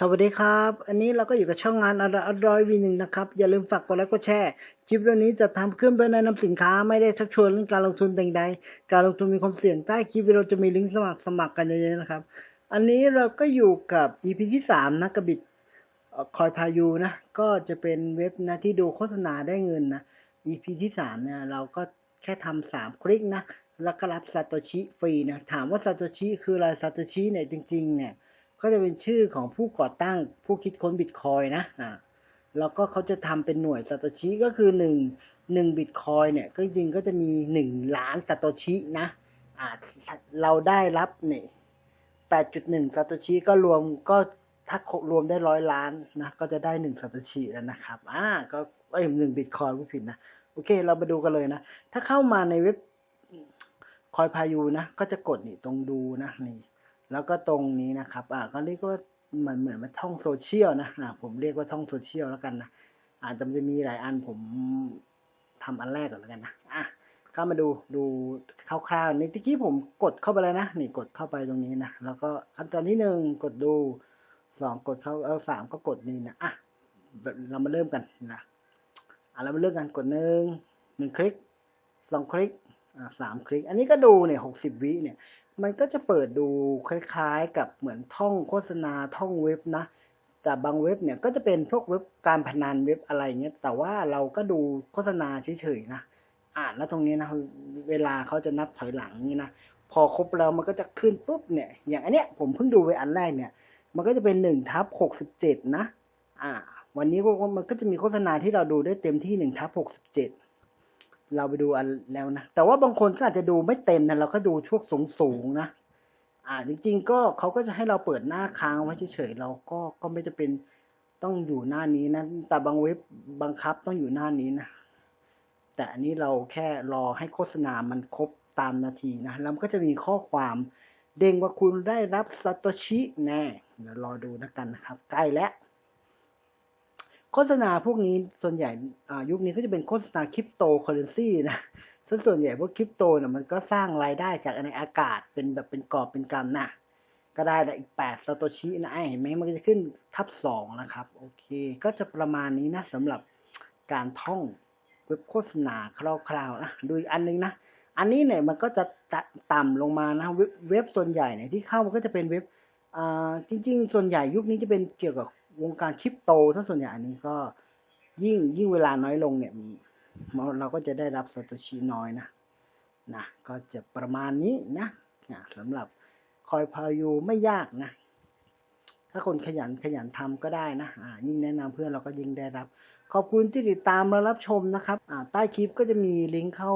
สวัสดีครับ อันนี้เราก็อยู่กับช่องงานอร่อยอร่อยวีหนึ่งนะครับ อย่าลืมฝากกดไลค์กดแชร์ คลิปเรื่องนี้จะทำขึ้นเพื่อแนะนำสินค้าไม่ได้ชักชวนเรื่องการลงทุนแต่งใดการลงทุนมีความเสี่ยงใต้คลิปวิดีโอจะมีลิงก์สมัครสมัครกันเยอะๆนะครับ อันนี้เราก็อยู่กับ EP ที่สามนะกระบิดคอยพายูนะ ก็จะเป็นเว็บนะที่ดูโฆษณาได้เงินนะ EP ที่สามเนี่ยเราก็แค่ทำสามคลิกนะ แล้วก็รับซาโตชิฟรีนะ ถามว่าซาโตชิคืออะไรซาโตชิเนี่ยจริงๆเนี่ย ก็จะเป็นชื่อของผู้ก่อตั้งผู้คิดค้นบิตคอยนะอ่าแล้วก็เขาจะทำเป็นหน่วยซาโตชิก็คือหนึ่งหนึ่งบิตคอยเนี่ยก็จริงก็จะมีหนึ่งล้านซาโตชินะอ่าเราได้รับเนี่ยแปดจุดหนึ่งซาโตชิก็รวมก็ถ้ารวมได้ร้อยล้านนะก็จะได้หนึ่งซาโตชิแล้วนะครับอ่าก็เอ้ยหนึ่งบิตคอยผู้ผิดนะโอเค เรามาดูกันเลยนะ ถ้าเข้ามาในเว็บคอยพายูนะ ก็จะกดนี่ตรงดูนะนี่ แล้วก็ตรงนี้นะครับอ่าก็เรียกว่าเหมือนเหมือนมาท่องโซเชียลนะอ่าผมเรียกว่าท่องโซเชียลแล้วกันนะอ่าแต่มันจะมีหลายอันผมทำอันแรกก่อนแล้วกันนะอะก็มาดูดูคร่าวๆในที่กี้ผมกดเข้าไปแล้วนะนี่กดเข้าไปตรงนี้นะแล้วก็ขั้นตอนที่หนึ่งกดดูสองกดเข้าเอาสามก็กดนี่นะอะเรามาเริ่มกันนะอะเรามาเริ่มกันกดหนึ่งหนึ่งคลิกสองคลิกอ่าสามคลิก อันนี้ก็ดูเนี่ยหกสิบวิเนี่ย มันก็จะเปิดดูคล้ายๆ กับเหมือนท่องโฆษณาท่องเว็บนะ แต่บางเว็บเนี่ยก็จะเป็นพวกเว็บการพนันเว็บอะไรเงี้ย แต่ว่าเราก็ดูโฆษณาเฉยๆนะ อ่านแล้วตรงนี้นะเวลาเขาจะนับถอยหลังนี่นะ พอครบแล้วมันก็จะขึ้นปุ๊บเนี่ย อย่างอันเนี้ยผมเพิ่งดูไปอันแรกเนี่ย มันก็จะเป็นหนึ่งทับหกสิบเจ็ดนะ อ่า วันนี้มันก็จะมีโฆษณาที่เราดูได้เต็มที่หนึ่งทับหกสิบเจ็ด เราไปดูอันแล้วนะ แต่ว่าบางคนก็อาจจะดูไม่เต็มนะเราก็ดูช่วงสูงสูงๆนะ อ่าจริง ๆ ก็เขาก็จะให้เราเปิดหน้าค้างไว้เฉยๆเราก็ก็ไม่จะเป็นต้องอยู่หน้านี้นะ แต่บางเว็บบังคับต้องอยู่หน้านี้นะ แต่อันนี้เราแค่รอให้โฆษณามันครบตามนาทีนะ แล้วก็จะมีข้อความเด้งว่าคุณได้รับซาโตชิแน่เดี๋ยวรอดูนะกันนะครับ ใกล้แล้ว โฆษณาพวกนี้ส่วนใหญ่ยุคนี้ก็จะเป็นโฆษณาคริปโตเคอเรนซีนะซึ่งส่วนใหญ่พวกคริปโตเนี่ยมันก็สร้างรายได้จากในอากาศเป็นแบบเป็นกอบเป็นกำนะก็ได้แต่อีกแปดซาโตชินะเห็นไหมมันก็จะขึ้นทับสองนะครับโอเค ก็จะประมาณนี้นะสำหรับการท่องเว็บโฆษณาคร่าวๆนะดูอีกอันนึงนะ อันนี้เนี่ยมันก็จะต่ำลงมานะเว็บส่วนใหญ่เนี่ยที่เข้ามันก็จะเป็นเว็บจริง ๆ ส่วนใหญ่ยุคนี้จะเป็นเกี่ยวกับ วงการคริปโตถ้าส่วนใหญ่อันนี้ก็ยิ่งยิ่งเวลาน้อยลงเนี่ยเราก็จะได้รับซาโตชิน้อยนะนะก็จะประมาณนี้นะนะสำหรับคอยพายูไม่ยากนะถ้าคนขยันขยันทำก็ได้นะอ่ายิ่งแนะนำเพื่อนเราก็ยิ่งได้รับ ขอบคุณที่ติดตามและรับชมนะครับอ่าใต้คลิปก็จะมีลิงก์เข้า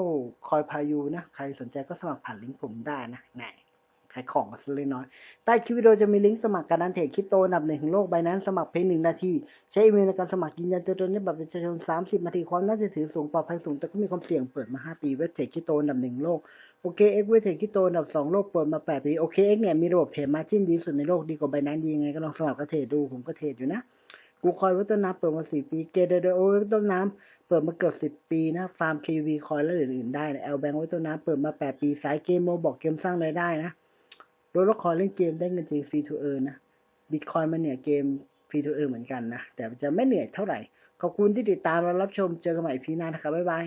คอยพายูนะใครสนใจก็สมัครผ่านลิงก์ผมได้นะไหน ขายของกันเล็กน้อย ใต้คลิปวิดีโอจะมีลิงก์สมัครการนันเทรดคริปโตอันดับหนึ่งของโลกใบนั้นสมัครเพียงหนึ่งนาที ใช้อีเมลในการสมัครยืนยันตัวตนในบัตรประชาชน 30 นาทีความน่าจะถือสูงปลอดภัยสูงแต่ก็มีความเสี่ยงเปิดมา 5 ปีเว็บเทรดคริปโตอันดับหนึ่งโลกโอเคเอ็กเว็บเทรดคริปโตอันดับสองโลกเปิดมา 8 ปีโอเคเอ็กเนี่ยมีระบบเทรดมาจิ้นดีสุดในโลกดีกว่าใบนั้นดียังไงก็ลองสมัครก็เทรดดูผมก็เทรดอยู่นะกูคอยวัตน้ำเปิดมา4ปีเกเดโอวัตน้ำเปิดมาเกือบ10ปีนะฟาร์ม KUV คอยและอื่นๆได้นะแอลแบงค์วัตน้ำเปิดมา8ปี สายเกมโมบอกเกมสร้างรายได้นะ โดยละครเล่นเกมได้เงินจริงฟรีทูเออร์นะบิตคอยมันเนี่ยเกมฟรีทูเออร์เหมือนกันนะ แต่จะไม่เหนื่อยเท่าไหร่ ขอบคุณที่ติดตามและรับชมเจอกันใหม่พีหน้านะครับ บ๊ายบาย